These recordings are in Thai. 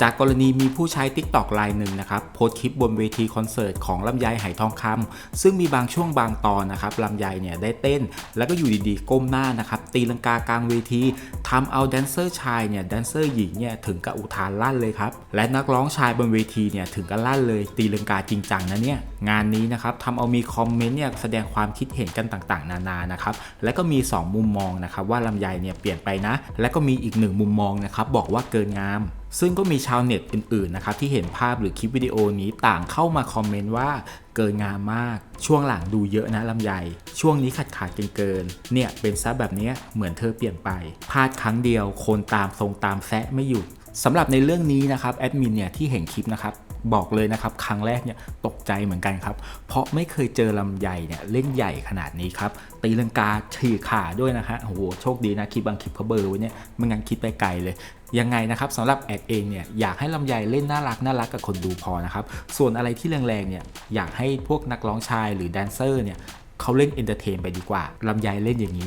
จากกรณีมีผู้ใช้ TikTok รายหนึ่งนะครับโพสคลิปบนเวทีคอนเสิร์ตของลำไยไหทองคำซึ่งมีบางช่วงบางตอนนะครับลำไยเนี่ยได้เต้น แล้วก็อยู่ดีๆ ก้มหน้านะครับตีลังกากลางเวที ทำเอาแดนเซอร์ชายเนี่ยแดนเซอร์หญิงเนี่ยถึงกับอุทานลั่นเลยครับ และนักร้องชายบนเวทีเนี่ยถึงกับลั่นเลย ตีลังกาจริงจังนะเนี่ย งานนี้นะครับทำเอามีคอมเมนต์เนี่ยแสดงความคิดเห็นกันต่างๆ นานานะครับ และก็มี 2 มุมมองนะครับว่าลำไยเนี่ยเปลี่ยนไปนะ และก็มีอีกหนึ่งมุมมองนะครับบอกว่าเกินงามซึ่งก็มีชาวเน็ตอื่นๆนะครับที่เห็นภาพหรือคลิปวิดีโอนี้ต่างเข้ามาคอมเมนต์ว่า เกินงามมาก ช่วงหลังดูเยอะนะลำไย ช่วงนี้ขาดขาดเกินๆเนี่ยเป็นซะแบบนี้เหมือนเธอเปลี่ยนไปพลาดครั้งเดียว คนตามทรงตามแซะไม่หยุดสำหรับในเรื่องนี้นะครับแอดมินเนี่ยที่เห็นคลิปนะครับ บอกเลยนะครับ ครั้งแรกเนี่ยตกใจเหมือนกันครับ เพราะไม่เคยเจอลำไยเนี่ยเล่นใหญ่ขนาดนี้ครับ ตีลังกาฉีกขาด้วยนะฮะโอ้โหโชคดีนะคลิปบางคลิปเขาเบอร์ไว้เนี่ยไม่งั้นคิดไปไกลเลยยังไงนะครับสำหรับแอดเองเนี่ยอยากให้ลำไยเล่นน่ารักน่ารักกับคนดูพอนะครับส่วนอะไรที่แรงๆเนี่ยอยากให้พวกนักร้องชายหรือแดนเซอร์เนี่ยเขาเล่นเอนเตอร์เทนไปดีกว่าลำไยเล่นอย่างนี้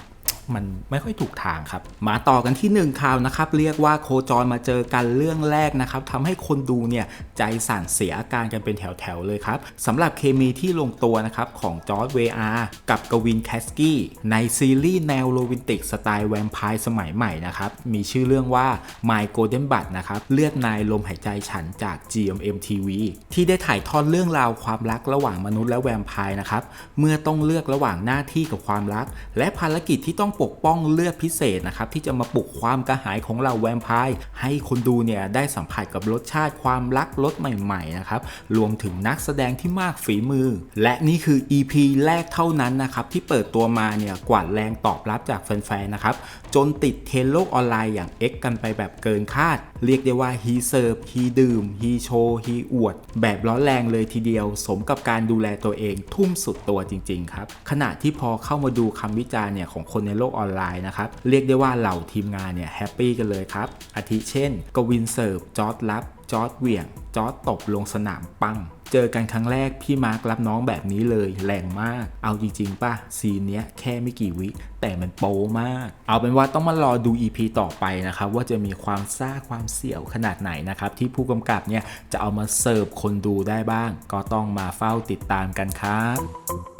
มันไม่ค่อยถูกทางครับ มาต่อกันที่หนึ่งข่าวนะครับ เรียกว่าโคจรมาเจอกันเรื่องแรกนะครับทำให้คนดูเนี่ยใจสั่นเสียอาการกันเป็นแถวๆเลยครับสำหรับเคมีที่ลงตัวนะครับของจอร์ดเวอาร์กับกวินแคสกี้ในซีรีส์แนวโรแมนติกสไตล์แวมไพร์สมัยใหม่นะครับ มีชื่อเรื่องว่า My Golden Bud นะครับ เลือดนายลมหายใจฉันจาก GMM TV ที่ได้ถ่ายทอดเรื่องราวความรักระหว่างมนุษย์และแวมไพร์นะครับ เมื่อต้องเลือกระหว่างหน้าที่กับความรัก และภารกิจที่ต้องปกป้องเลือดพิเศษนะครับที่จะมาปลุกความกระหายของเราแวมไพร์ให้คนดูเนี่ยได้สัมผัสกับรสชาติความรักรสใหม่ๆนะครับรวมถึงนักแสดงที่มากฝีมือ และนี่คือ EP แรกเท่านั้นนะครับที่เปิดตัวมาเนี่ยกวาดแรงตอบรับจากแฟนๆนะครับจนติดเทรนโลกออนไลน์อย่าง X กันไปแบบเกินคาด เรียกได้ว่าฮีเซิร์ฟฮีดื่มฮีโชว์ฮีอวด แบบร้อนแรงเลยทีเดียว สมกับการดูแลตัวเองทุ่มสุดตัวจริง ๆ ครับขณะที่พอเข้ามาดูคำวิจารณ์เนี่ยของคนในโลกออนไลน์นะครับ เรียกได้ว่าเหล่าทีมงานเนี่ยแฮปปี้กันเลยครับ อาทิเช่น กวินเซิร์ฟ จอร์ดรับจอร์ดเหวี่ยง จอร์ดตบลงสนามปัง เจอกันครั้งแรกพี่มาร์ครับน้องแบบนี้เลยแรงมาก เอาจริง ๆป่ะ ซีนเนี้ยแค่ไม่กี่วิ แต่มันโป๊มาก เอาเป็นว่าต้องมารอดู EP ต่อไปนะครับ ว่าจะมีความซ่าความเสี่ยวขนาดไหนนะครับ ที่ผู้กำกับเนี่ยจะเอามาเสิร์ฟคนดูได้บ้าง ก็ต้องมาเฝ้าติดตามกันครับ